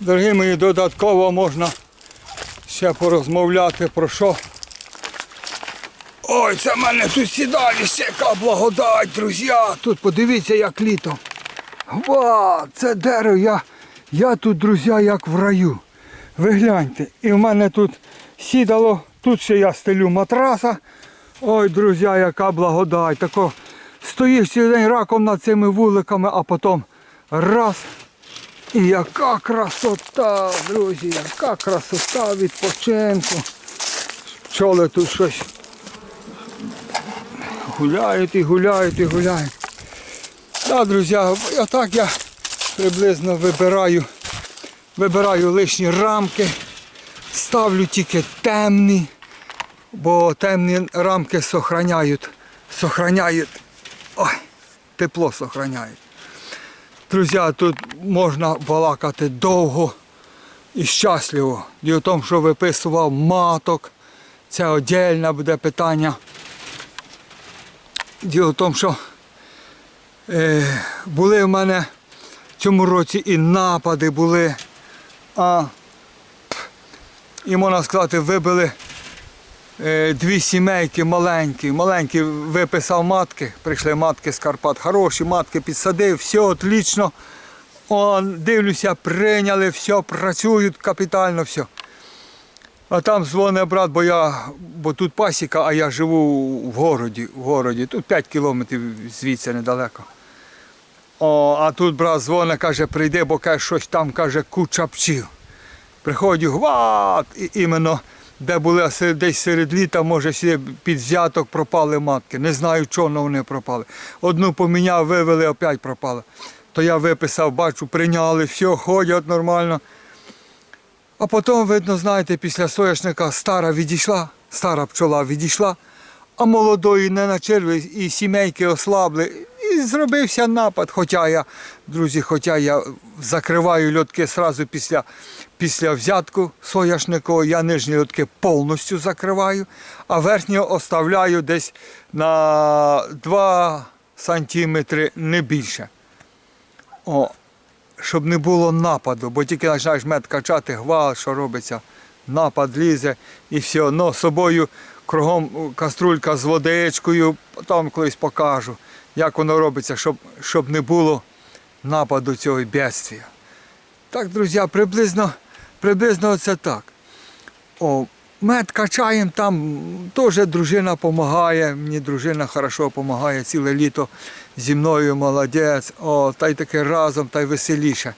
Дорогі мої, додатково можна ще порозмовляти про що. Ой, це в мене тут сідаліще, яка благодать, друзі. Тут подивіться, як літо. Ва, це дерево, я, я тут, друзі, як в раю. Ви гляньте, і в мене тут сідало, тут ще я стелю матраса. Ой, друзі, яка благодать. Тако стоїш цілий день раком над цими вуликами, а потім раз. І яка красота, друзі, яка красота відпочинку. Пчоли тут щось гуляють і гуляють і гуляють. Так, друзі, отак я приблизно вибираю, вибираю лишні рамки, ставлю тільки темні, бо темні рамки сохраняють, сохраняють, ой, тепло сохраняють. Друзі, тут можна балакати довго і щасливо. Діло в тому, що виписував маток. Це отдельне буде питання. Діло в тому, що е, були в мене в цьому році і напади були, а і можна сказати, вибили дві сімейки маленькі. Маленькі виписав матки, прийшли матки з Карпат, хороші матки підсадив, все отлично. Он, дивлюся, прийняли, все, працюють капітально, все. А там дзвонить брат, бо я, бо тут пасіка, а я живу в городі, в городі. Тут 5 кілометрів звідси недалеко. О, а тут брат дзвонить, каже, прийди, бо каже, щось там каже, куча пчіл. Приходжу, гват, і іменно де були десь серед літа, може, сюди під взяток пропали матки. Не знаю, чого вони пропали. Одну поміняв, вивели, опять пропали. То я виписав, бачу, прийняли, все, ходять нормально. А потім, видно, знаєте, після соняшника стара відійшла, стара пчола відійшла, а молодої не начерли, і сімейки ослабли. І зробився напад. Хоча я, друзі, хоча я закриваю льотки одразу після, після взятку соняшникового, я нижні льотки повністю закриваю, а верхні оставляю десь на 2 сантиметри, не більше. О, щоб не було нападу, бо тільки починаєш мед качати, гвалт, що робиться, напад лізе і все одно собою кругом каструлька з водичкою, там колись покажу, як воно робиться, щоб, щоб не було нападу цього бедствия. Так, друзі, приблизно, приблизно це так. О, мед качаємо, там теж дружина допомагає, мені дружина хорошо допомагає ціле літо зі мною молодець, о, та й таке разом, та й веселіше.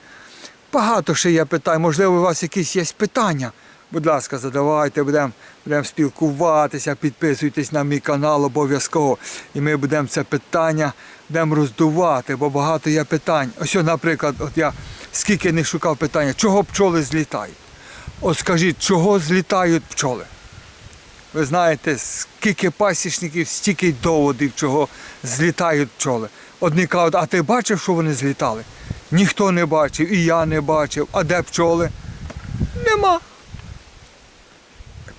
Багато ще я питаю, можливо, у вас якісь є питання. Будь ласка, задавайте, будемо будем спілкуватися, підписуйтесь на мій канал обов'язково. І ми будемо це питання будемо роздувати, бо багато є питань. Ось, наприклад, от я скільки не шукав питання, чого пчоли злітають? От скажіть, чого злітають пчоли? Ви знаєте, скільки пасічників, стільки доводів, чого злітають пчоли. Одні кажуть, а ти бачив, що вони злітали? Ніхто не бачив, і я не бачив. А де пчоли? Нема.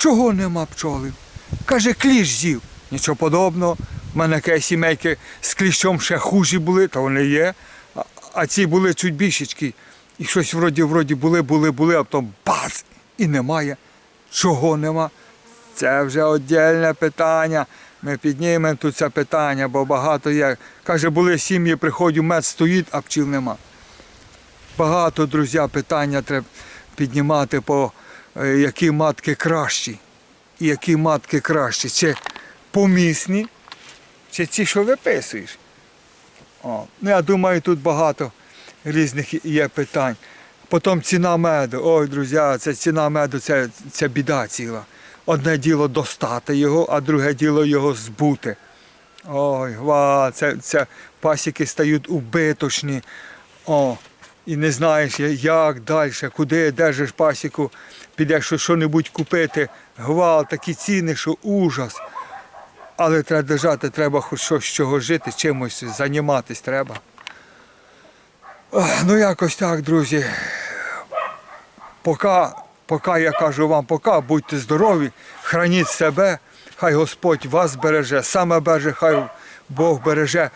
Чого нема пчоли? Каже, кліщ з'їв. Нічого подобного. У мене такі сімейки з кліщом ще хужі були, то вони є. А, ці були чуть більшечки. І щось вроді, вроді були, були, були, а потім бац! І немає. Чого нема? Це вже віддільне питання. Ми піднімемо тут це питання, бо багато є. Каже, були сім'ї, приходять, мед стоїть, а пчіл нема. Багато, друзі, питання треба піднімати, по які матки кращі. І які матки кращі. Чи помісні, чи ті, що виписуєш. О, ну, я думаю, тут багато різних є питань. Потім ціна меду. Ой, друзі, це ціна меду це, це біда ціла. Одне діло достати його, а друге діло його збути. Ой, ва, це, це пасіки стають убиточні. О, і не знаєш, як далі, куди держиш пасіку, підеш що- що-небудь купити. Гвал, такі ціни, що ужас. Але треба держати, треба хоч щось чого жити, чимось займатися треба. Ну якось так, друзі. Поки, поки я кажу вам, поки будьте здорові, храніть себе, хай Господь вас береже, саме береже, хай Бог береже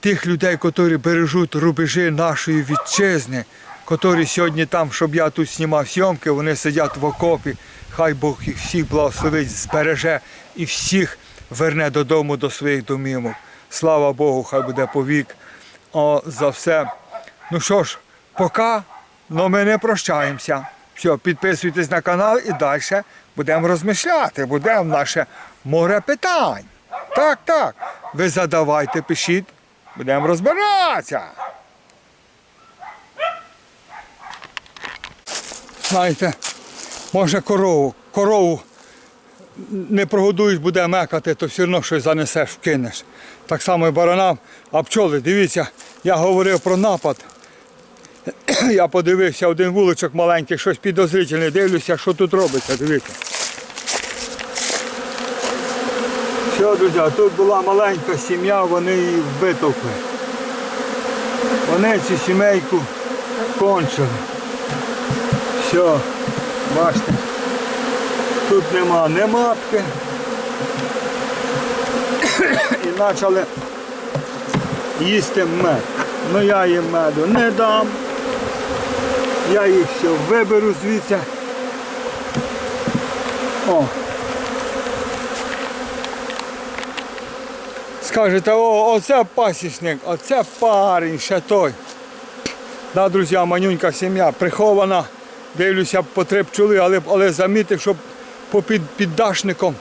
тих людей, які бережуть рубежі нашої вітчизни, котрі сьогодні там, щоб я тут знімав зйомки, вони сидять в окопі. Хай Бог їх всіх благословить, збереже і всіх верне додому до своїх домівок. Слава Богу, хай буде повік. О, за все. Ну що ж, поки, ну ми не прощаємося. Все, підписуйтесь на канал і далі будемо розмишляти, будемо наше море питань. Так, так. Ви задавайте, пишіть, будемо розбиратися. Знаєте, може корову, корову не прогодуєш, буде мекати, то все одно щось занесеш, вкинеш. Так само і баранам, а пчоли, дивіться, я говорив про напад. Я подивився один вуличок маленький, щось підозрительне, дивлюся, що тут робиться, дивіться. Все, друзі, тут була маленька сім'я, вони її витовкли. Вони цю сімейку кончили. Все, бачите. Тут нема ні матки. І почали їсти мед. Ну я їм меду не дам. Я їх все виберу звідси. О. Скажете, о, оце пасічник, оце парень ще той. Да, друзі, манюнька сім'я прихована. Дивлюся по три пчоли, але, але замітив, що попід піддашником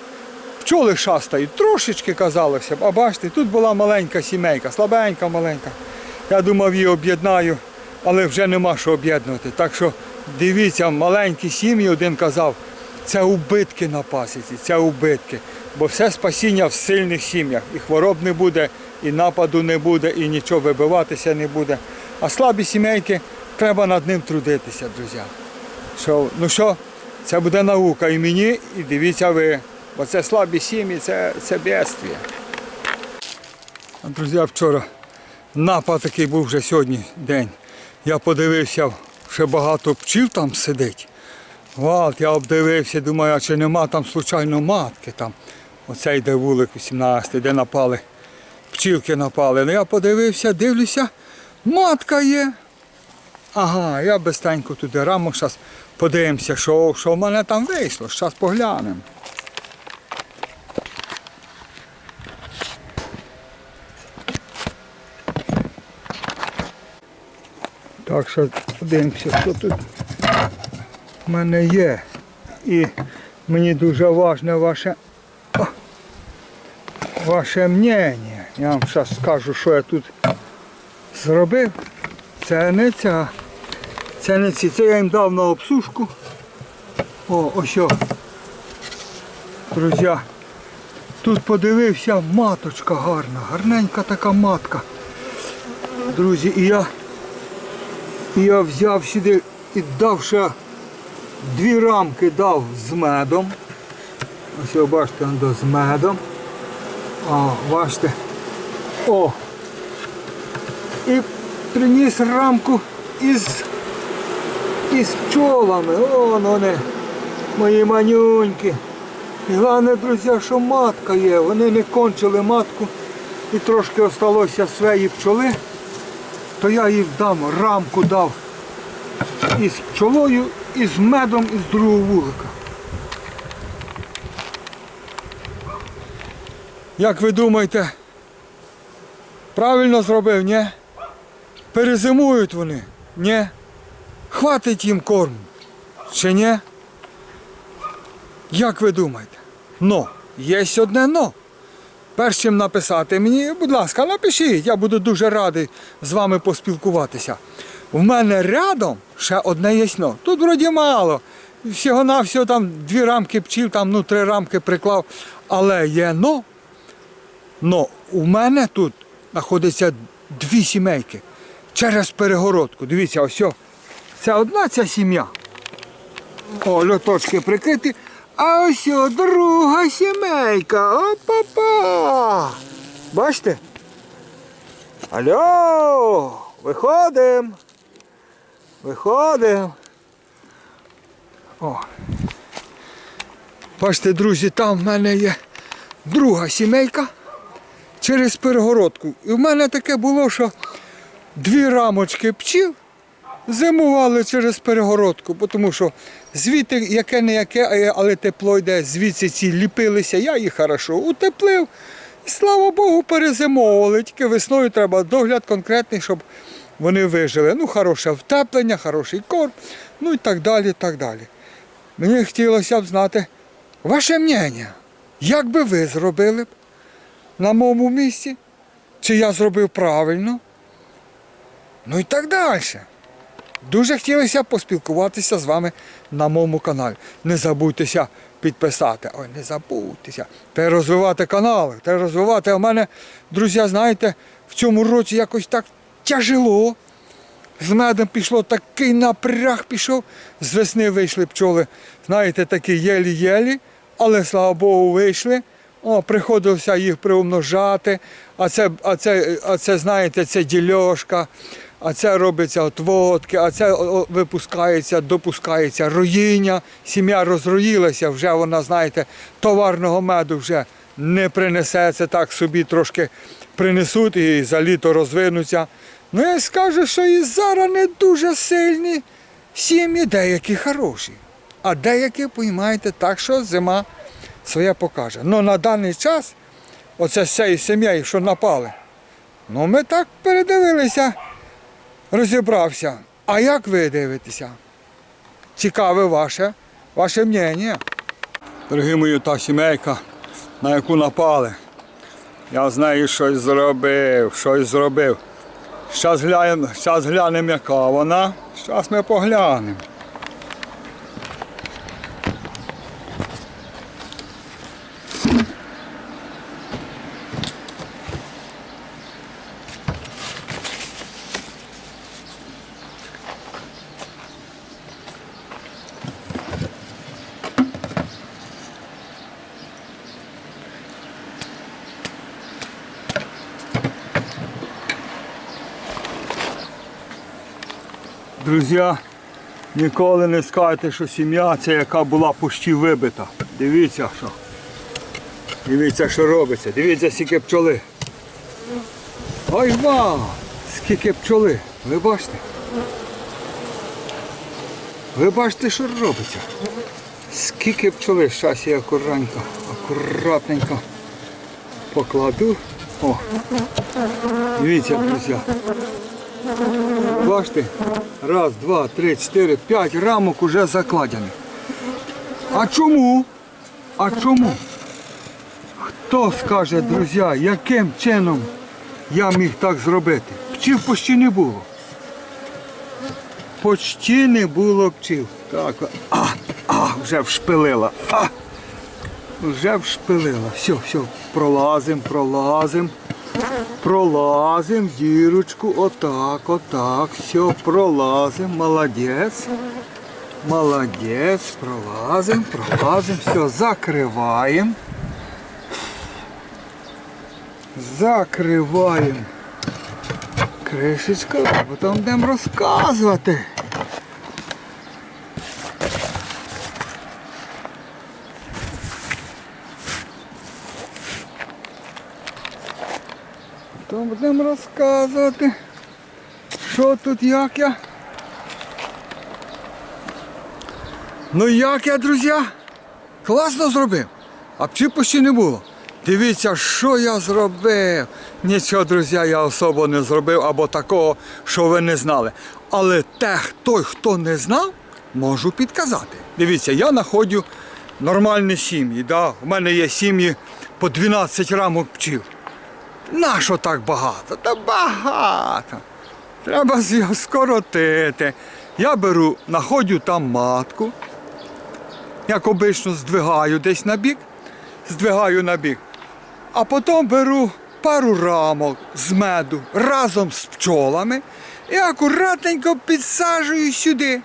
пчоли шастають. Трошечки казалося б. А бачите, тут була маленька сімейка, слабенька, маленька. Я думав, її об'єднаю, але вже нема що об'єднувати. Так що дивіться, маленькі сім'ї, один казав, це убитки на пасіці, це убитки. Бо все спасіння в сильних сім'ях. І хвороб не буде, і нападу не буде, і нічого вибиватися не буде. А слабі сімейки треба над ним трудитися, друзі. Що, ну що, це буде наука і мені, і дивіться ви. Бо це слабі сім'ї, це, це бедствие. Друзі, вчора напад такий був вже сьогодні день. Я подивився, ще багато пчіл там сидить. От, я обдивився, думаю, а чи нема там случайно матки там. Оце йде вулик 18, де напали. Пчілки напали. Ну я подивився, дивлюся, матка є. Ага, я безстенько туди раму, зараз подивимося, що, що в мене там вийшло. Зараз поглянемо. Так що подивимося, що тут в мене є. І мені дуже важне ваше, ваше мнення. Я вам зараз скажу, що я тут зробив. Це не ця. Це. Це я їм дав на обсушку. О, ось. о. Друзі. Тут подивився маточка гарна, гарненька така матка. Друзі, і я, і я взяв сюди і дав ще дві рамки дав з медом. Ось ви бачите, он до з медом. О, бачите. О! І приніс рамку із, із пчолами. О, вони, мої манюньки. І головне, друзі, що матка є. Вони не кончили матку і трошки осталося своєї пчоли, то я їй дам, рамку дав із пчолою, і з медом із другого вулика. Як ви думаєте, правильно зробив, ні? Перезимують вони, ні? Хватить їм корму, чи ні? Як ви думаєте? Но, є одне но. Перш чим написати мені, будь ласка, напишіть, я буду дуже радий з вами поспілкуватися. У мене рядом ще одне є но. Тут вроді мало. Всього-навсього там дві рамки пчіл, там ну три рамки приклав. Але є но. Но у мене тут знаходиться дві сімейки через перегородку. Дивіться, ось. Це одна ця сім'я. О, льоточки прикриті. А ось о, друга сімейка. Опа-па! Бачите? Алло! Виходимо. Виходимо. Бачите, друзі, там в мене є друга сімейка через перегородку. І в мене таке було, що дві рамочки пчіл зимували через перегородку, тому що звідти яке не яке, але тепло йде, звідси ці ліпилися, я їх хорошо утеплив. Слава Богу, перезимовували. Тільки весною треба догляд конкретний, щоб вони вижили. Ну, хороше втеплення, хороший корм, ну і так далі, так далі. Мені хотілося б знати ваше мнення. Як би ви зробили б на моєму місці? Чи я зробив правильно? Ну і так далі. Дуже хотілося поспілкуватися з вами на моєму каналі. Не забудьтеся підписати. Ой, не забудьтеся. Та розвивати канал, та розвивати. А в мене, друзі, знаєте, в цьому році якось так тяжело. З медом пішло такий напряг пішов. З весни вийшли пчоли, знаєте, такі єлі-єлі, але слава Богу, вийшли. О, приходилося їх приумножати, а це, а це, а це знаєте, це дільошка, а це робиться отводки, а це випускається, допускається роїння. Сім'я розроїлася, вже вона, знаєте, товарного меду вже не принесе, це так собі трошки принесуть і за літо розвинуться. Ну я скажу, що і зараз не дуже сильні сім'ї, деякі хороші, а деякі, поймаєте, так, що зима своє покаже. Ну на даний час, оце з цією сім'єю, що напали, ну ми так передивилися, розібрався. А як ви дивитеся? Цікаве ваше, ваше мнення. Дорогі мої, та сімейка, на яку напали. Я з нею щось зробив, щось зробив. Зараз глянемо, зараз глянемо, яка вона. Зараз ми поглянемо. Друзі, ніколи не скажете, що сім'я це яка була почти вибита. Дивіться, що. Дивіться, що робиться. Дивіться, скільки пчоли. Ой ва! Скільки пчоли. Ви бачите? Ви бачите, що робиться? Скільки пчоли. Зараз я акуратненько, акуратненько покладу. О. Дивіться, друзі. Бачите, раз, два, три, чотири, п'ять рамок уже закладені. А чому? А чому? Хто скаже, друзі, яким чином я міг так зробити? Пчів почти не було. Почти не було пчів. Так, а, а, вже вшпилила. А, вже вшпилила. Все, все, пролазим, пролазим. Пролазим дірочку, отак, отак, все, пролазим, молодець. Молодець, пролазим, пролазим, все, закриваємо. Закриваємо кришечку, а потім будемо розказувати. То будемо розказувати, що тут, як я. Ну як я, друзі? Класно зробив. А пчі почти не було. Дивіться, що я зробив. Нічого, друзі, я особо не зробив або такого, що ви не знали. Але те, той, хто не знав, можу підказати. Дивіться, я знаходжу нормальні сім'ї. Да? У мене є сім'ї по 12 рамок пчів. Нащо так багато? Та багато. Треба його скоротити. Я беру, знаходжу там матку, як обично здвигаю десь на бік, здвигаю на бік. А потім беру пару рамок з меду разом з пчолами і акуратненько підсаджую сюди.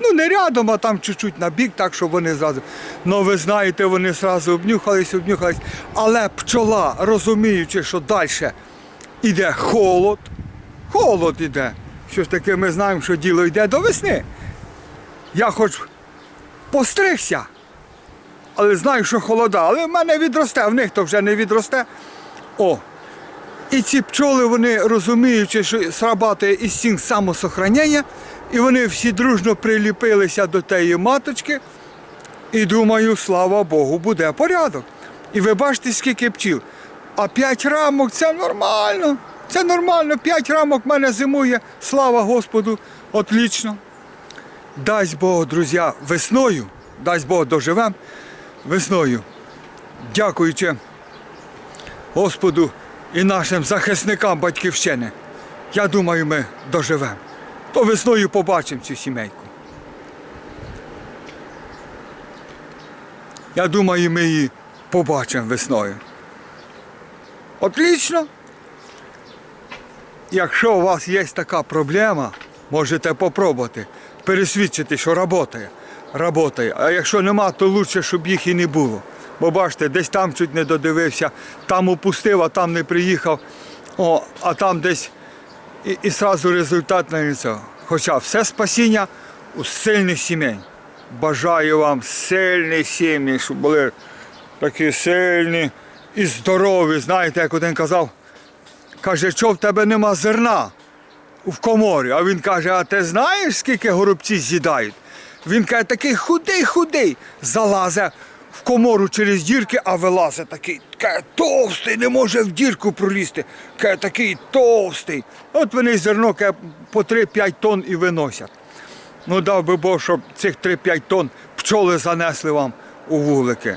Ну, не рядом, а там чуть-чуть на бік, так, щоб вони зразу. Ну, ви знаєте, вони зразу обнюхались, обнюхались. Але пчола, розуміючи, що далі йде холод, холод іде. Що ж таки ми знаємо, що діло йде до весни. Я хоч постригся, але знаю, що холода, але в мене відросте, в них то вже не відросте. О, і ці пчоли, вони розуміючи, що срабатує цим самосохранення, І вони всі дружно приліпилися до тієї маточки. І думаю, слава Богу, буде порядок. І ви бачите, скільки пчіл. А п'ять рамок це нормально. Це нормально. П'ять рамок в мене зимує. Слава Господу, отлично. Дасть Бог, друзі, весною, дасть Бог доживем весною. Дякуючи Господу і нашим захисникам батьківщини. Я думаю, ми доживемо. То весною побачимо цю сімейку. Я думаю, ми її побачимо весною. Отлично. Якщо у вас є така проблема, можете попробувати пересвідчити, що працює. Работає. А якщо нема, то краще, щоб їх і не було. Бо бачите, десь там чуть не додивився, там упустив, а там не приїхав. О, а там десь і, і сразу результат на лицо. Хоча все спасіння у сильних сімей. Бажаю вам сильних сім'ї, щоб були такі сильні і здорові. Знаєте, як один казав, каже, що в тебе нема зерна в коморі. А він каже, а ти знаєш, скільки горобці з'їдають? Він каже, такий худий-худий, залазе в комору через дірки, а вилазить такий, каже, товстий, не може в дірку пролізти. Каже, такий товстий. От вони зерно по 3-5 тонн і виносять. Ну дав би Бог, щоб цих 3-5 тонн пчоли занесли вам у вулики.